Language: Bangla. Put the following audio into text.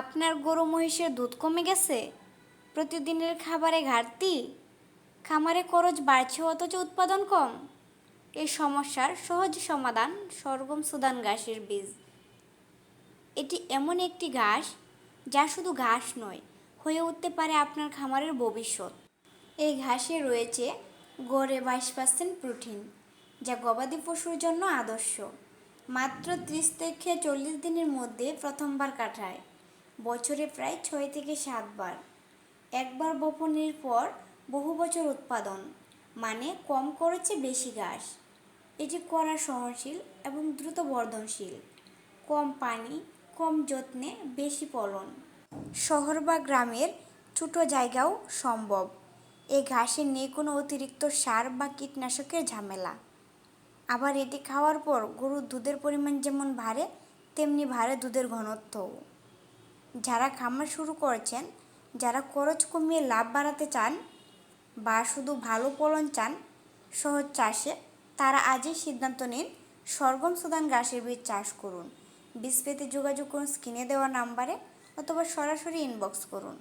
আপনার গরু মহিষের দুধ কমে গেছে? প্রতিদিনের খাবারে ঘাটতি? খামারে খরচ বাড়ছে অথচ উৎপাদন কম? এই সমস্যার সহজ সমাধান সরগম সুদান ঘাসের বীজ। এটি এমন একটি ঘাস যা শুধু ঘাস নয়, হয়ে উঠতে পারে আপনার খামারের ভবিষ্যৎ। এই ঘাসে রয়েছে গড়ে বাইশ পার্সেন্ট প্রোটিন, যা গবাদি পশুর জন্য আদর্শ। মাত্র ত্রিশ থেকে চল্লিশ দিনের মধ্যে প্রথমবার কাটায়। বছরে প্রায় ছয় থেকে সাতবার। একবার বপনের পর বহু বছর উৎপাদন মানে কম খরচে বেশি ঘাস। এটি করা সহনশীল এবং দ্রুত বর্ধনশীল। কম পানি, কম যত্নে বেশি ফলন। শহর বা গ্রামের ছোট জায়গাও সম্ভব। এই ঘাসে নেই কোনো অতিরিক্ত সার বা কীটনাশকের ঝামেলা। আবার এটি খাওয়ার পর গরুর দুধের পরিমাণ যেমন বাড়ে, তেমনি বাড়ে দুধের ঘনত্বও। যারা খামার শুরু করেছেন, যারা খরচ কমিয়ে লাভ বাড়াতে চান বা শুধু ভালো ফলন চান, সহজ চাষে, তারা আজই সিদ্ধান্ত নিন সরগম সুদান গাছের বীজ চাষ করুন। বীজ পেতে যোগাযোগ করুন স্ক্রিনে দেওয়া নাম্বারে অথবা সরাসরি ইনবক্স করুন।